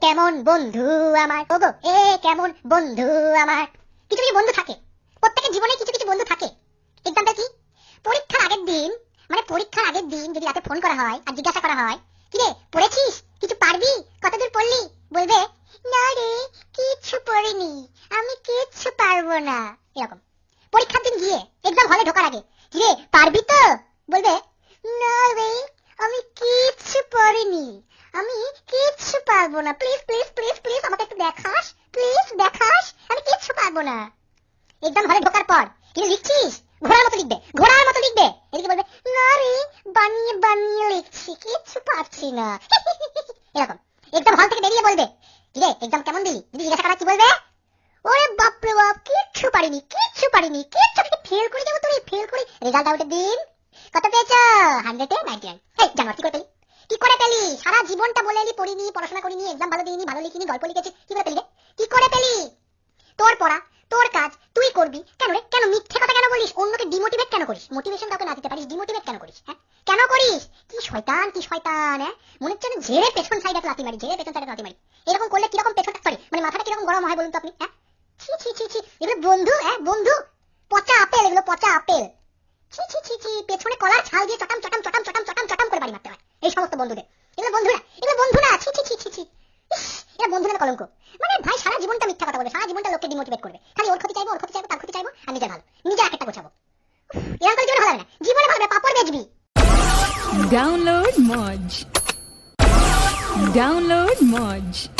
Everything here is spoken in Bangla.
কেমন বন্ধু আমার? ওগো এ কেমন বন্ধু আমার? কিছু কিছু বন্ধু থাকে। প্রত্যেকের জীবনে কিছু কিছু বন্ধু থাকে। এক্সাম্পল কি? পরীক্ষার আগের দিন মানে পরীক্ষার আগের দিন যদি রাতে ফোন করা হয় আর জিজ্ঞাসা করা হয় কিরে পড়েছিস? কিছু পারবি? কতদূর পড়লি? বলবে, না রে, কিচ্ছু পড়িনি। আমি কিচ্ছু পারব না। এরকম। পরীক্ষার দিন গিয়ে এক্সাম হলে ঢোকার আগে কিরে পারবি তো? বলবে, না রে আমি কিচ্ছু পড়িনি আমি কিচ্ছু পারব না। প্লিজ প্লিজ প্লিজ প্লিজ আমাকে একটু দেখাস। প্লিজ দেখাস। আমি কিচ্ছু পারব না। এক্সাম হলে ঢোকার পর। কিন্তু লিখছিস? ঘোড়ার মতো লিখবে। ঘোড়ার মতো লিখবে। এদিকে বলবে, না রে, বানিয়ে বানিয়ে লিখছি। কিচ্ছু পারছি না। এরকম। এক্সাম হল থেকে বেরিয়ে বলবে কিরে এক্সাম কেমন দিলি? যদি জিজ্ঞাসা করা কি বলবে? ওরে বাপ রে বাপ, কিচ্ছু পারিনি কিচ্ছু পারিনি। কিচ্ছু ফেল করে যাব তোর ফেল করে রেজাল্ট আউটের দিন। কত পেয়েছ? হান্ড্রেডে নাইনটি নাইন জানো কি করে করে পেলি? সারা জীবনটা বলে এলি পড়িনি পড়াশোনা করিনি এক্সাম ভালো দিইনি, ভালো লিখিনি, গল্প লিখেছি, কি করে পেলি রে? কি করে পেলি? তোর পড়া, তোর কাজ, তুই করবি, কেন রে? কেন মিথ্যে কথা কেন বলিস? অন্যকে ডিমোটিভেট কেন করিস? মোটিভেশন কাউকে না দিতে পারিস ডিমোটিভেট কেন করিস হ্যাঁ? কেন করিস? কি শয়তান কি শয়তান হ্যাঁ? মনে হচ্ছে ঝেড়ে পেছন সাইডে লাথি মারি, ঝেড়ে পেছন সাইডে লাথি মারি। এরকম করলে কীরকম পেছন সরি মানে মাথাটা কীরকম গরম হয় বলুন তো আপনি হ্যাঁ? ছি ছি ছি ছি, এগুলো বন্ধু হ্যাঁ? বন্ধু, পচা আপেল, এগুলো পচা আপেল। ছি ছি ছি ছি, পেছনে কলার ছাল দিয়ে চটাম চটাম চটাম করে বাড়ি মারতে হয় এই সমস্ত বন্ধুদের। এগুলো বন্ধু না এগুলো বন্ধু না ছি ছি ছি ছি। ছি এরা বন্ধু না কলঙ্ক। মানে ভাই, সারা জীবনটা মিথ্যা কথা বলবে, সারা জীবনটা লোককে ডিমোটিভেট করবে। খালি ওর ক্ষতি চাইব, ওর ক্ষতি চাইব, তার ক্ষতি চাইব, আর নিজে ভালো। নিজে একটা গোছাবো। এরা করে জীবনে ভালো না। জীবনে ভালো পাপড় বেচবি। Download মজ Download Moj.